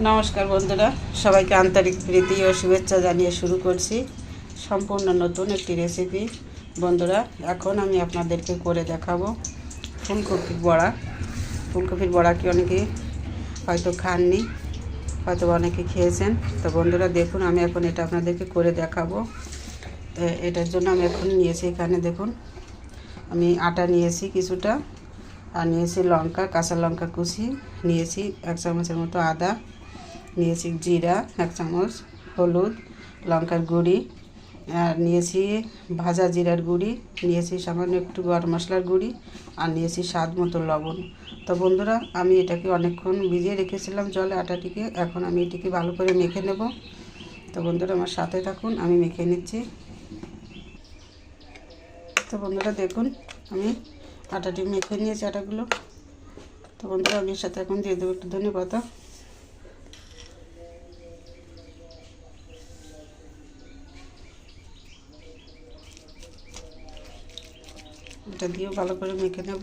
নমস্কার বন্ধুরা, সবাইকে আন্তরিক প্রীতি ও শুভেচ্ছা জানিয়ে শুরু করছি সম্পূর্ণ নতুন একটি রেসিপি বন্ধুরা, এখন আমি আপনাদেরকে করে দেখাবো ফুলকপির বড়া। ফুলকপির বড়া কি অনেকে হয়তো খাননি, হয়তো অনেকে খেয়েছেন। তো বন্ধুরা, দেখুন, আমি এখন এটা আপনাদেরকে করে দেখাবো। তো এটার জন্য আমি এখন নিয়েছি এখানে, দেখুন, আমি আটা নিয়েছি কিছুটা, আর নিয়েছি লঙ্কা, কাঁচা লঙ্কা কুচি, নিয়েছি এক চামচের মতো আদা নিয়েছি জিরা, এক চামচ হলুদ, লঙ্কার গুঁড়ি, আর নিয়েছি ভাজা জিরার গুঁড়ি, নিয়েছি সামান্য একটু গরম মশলার গুঁড়ি, আর নিয়েছি স্বাদ মতো লবণ। তো বন্ধুরা, আমি এটাকে অনেকক্ষণ ভিজিয়ে রেখেছিলাম জলে আটাটিকে, এখন আমি এটিকে ভালো করে মেখে নেব। তো বন্ধুরা, আমার সাথে থাকুন, আমি মেখে নিচ্ছি। তো বন্ধুরা, দেখুন, আমি আটাটি মেখে নিয়েছি আটাগুলো। তো বন্ধুরা, আমি সাথে এখন দিয়ে দেবো একটু ধনে পাতা। এটা দিয়েও ভালো করে মেখে নেব।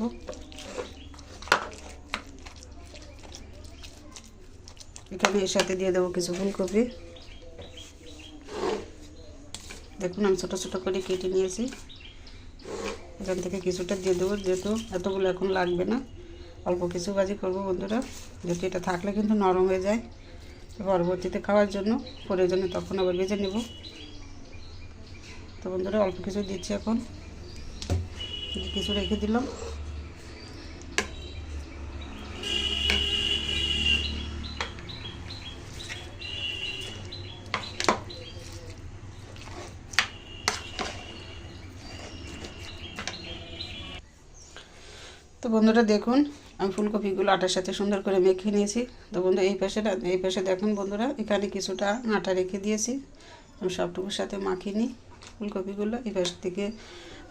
এখানে এর সাথে দিয়ে দেবো কিছু ফুলকপি। দেখুন, আমি ছোটো ছোটো করে কেটে নিয়েছি। এখান থেকে কিছুটা দিয়ে দেবো, যেহেতু এতগুলো এখন লাগবে না। অল্প কিছু ভাজি করব বন্ধুরা, যেহেতু এটা থাকলে কিন্তু নরম হয়ে যায়। পরবর্তীতে খাওয়ার জন্য প্রয়োজনে তখন আবার ভেজে নেব। তো বন্ধুরা, অল্প কিছু দিচ্ছি এখন। কিছু রেখে দিলাম। তো বন্ধুরা দেখুন, আমি ফুলকপিগুলো আটার সাথে সুন্দর করে মেখে নিয়েছি। তো বন্ধু এই পাশে এই পাশে দেখুন বন্ধুরা, এখানে কিছুটা আটা রেখে দিয়েছি। আমি সবটুকুর সাথে মাখিনি ফুলকপিগুলো। এই পাশ থেকে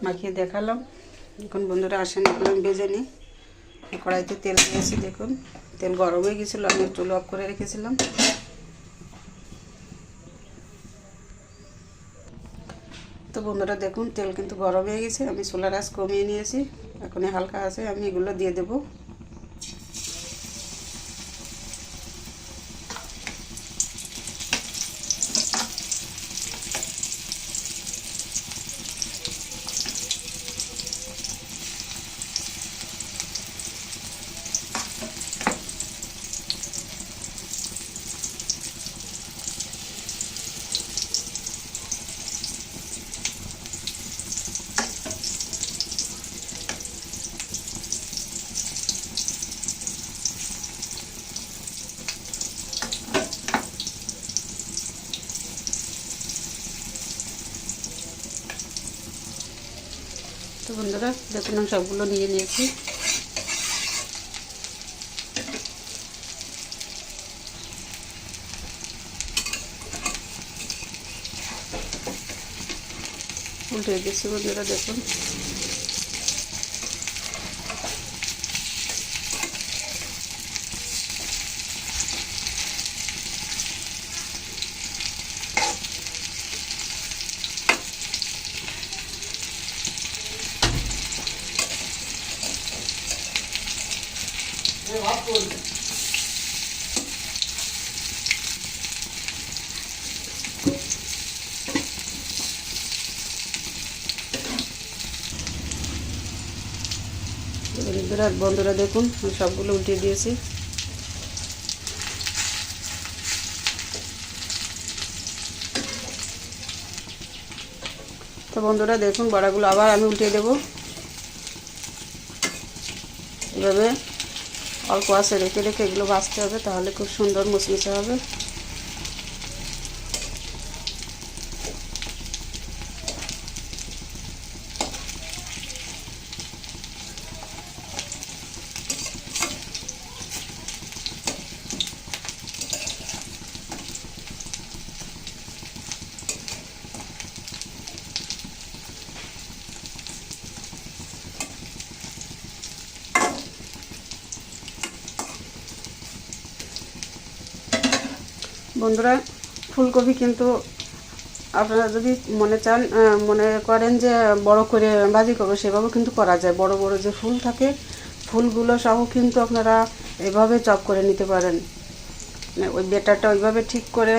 মাখিয়ে দেখালাম। এখন বন্ধুরা আসেন এগুলো আমি বেজে নিই। কড়াইতে তেল দিয়েছি, দেখুন। তেল গরম হয়ে গেছিল, আমি চুল অফ করে রেখেছিলাম। তো বন্ধুরা দেখুন, তেল কিন্তু গরম হয়ে গেছে, আমি সোলার আস কমিয়ে নিয়েছি। এখন হালকা আছে, আমি এগুলো দিয়ে দেবো। বন্ধুরা দেখুন আমি সবগুলো নিয়ে নিয়েছি। উল্টে দিয়েছি বন্ধুরা দেখুন। বিরাট বন্ধুরা দেখুন, আমি সবগুলো উঠিয়ে দিয়েছি। তো বন্ধুরা দেখুন, বড়াগুলো আবার আমি উল্টিয়ে দেব। এভাবে অল্প আছে রেখে রেখে এগুলো ভাজতে হবে তাহলে খুব সুন্দর মুচমুচে হবে। বন্ধুরা, ফুলকপি কিন্তু আপনারা যদি মনে চান মনে করেন যে বড় করে ভাজি করব, সেভাবেও কিন্তু করা যায়। বড় বড় যে ফুল থাকে, ফুলগুলো সহ কিন্তু আপনারা এভাবে চপ করে নিতে পারেন। মানে ওই বেটারটা ওইভাবে ঠিক করে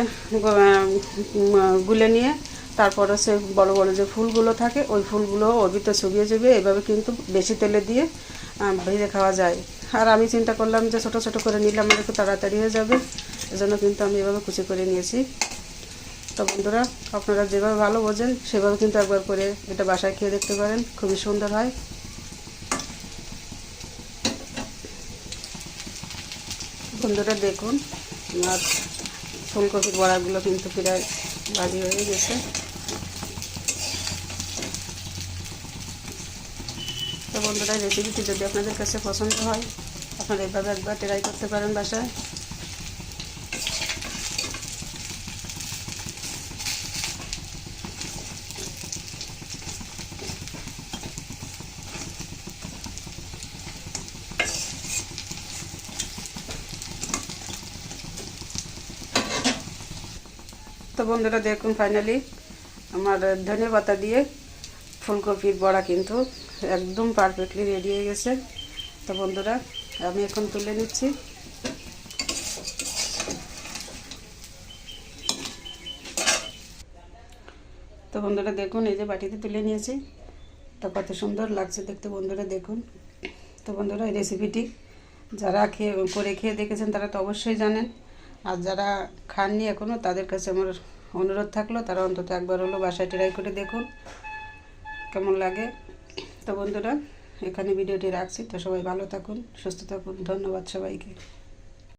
গুলে নিয়ে তারপর সে বড় বড় যে ফুলগুলো থাকে, ওই ফুলগুলো ওর ভিতরে ছবিয়ে চুবিয়ে এভাবে কিন্তু বেশি তেলে দিয়ে ভেজে খাওয়া যায়। আর আমি চিন্তা করলাম যে ছোটো ছোটো করে নিলে আমার একটু তাড়াতাড়ি হয়ে যাবে। এজন্য কিন্তু আমি এভাবে কুচি করে নিয়েছি। তো বন্ধুরা, আপনারা যেভাবে ভালো বোঝেন, সেভাবে কিন্তু একবার করে এটা বাসায় খেয়ে দেখতে পারেন। খুবই সুন্দর হয়। বন্ধুরা, দেখুন, আমার ফুলকপির বড়াগুলো কিন্তু প্রায় বাজি হয়ে গেছে। তো বন্ধুরা রেসিপিটি যদি আপনাদের কাছে পছন্দ হয়, আপনারা এভাবে একবার ট্রাই করতে পারেন বাসায়। তো বন্ধুরা দেখুন ফাইনালি আমার ধনে পাতা দিয়ে ফুলকপির বড়া কিন্তু একদম পারফেক্টলি রেডি হয়ে গেছে। তো বন্ধুরা, আমি এখন তুলে নিচ্ছি। তো বন্ধুরা দেখুন, এই যে বাটিতে তুলে নিয়েছি। তো কত সুন্দর লাগছে দেখতে বন্ধুরা, দেখুন। তো বন্ধুরা, এই রেসিপিটি যারা খেয়ে, করে খেয়ে দেখেছেন, তারা তো অবশ্যই জানেন। আর যারা খাননি এখনও তাদের কাছে আমার অনুরোধ থাকল, তারা অন্তত একবার হলো বাসায় ট্রাই করে দেখুন, কেমন লাগে। তো বন্ধুরা, এখানে ভিডিওটি রাখছি, তো সবাই ভালো থাকুন, সুস্থ থাকুন, ধন্যবাদ সবাইকে।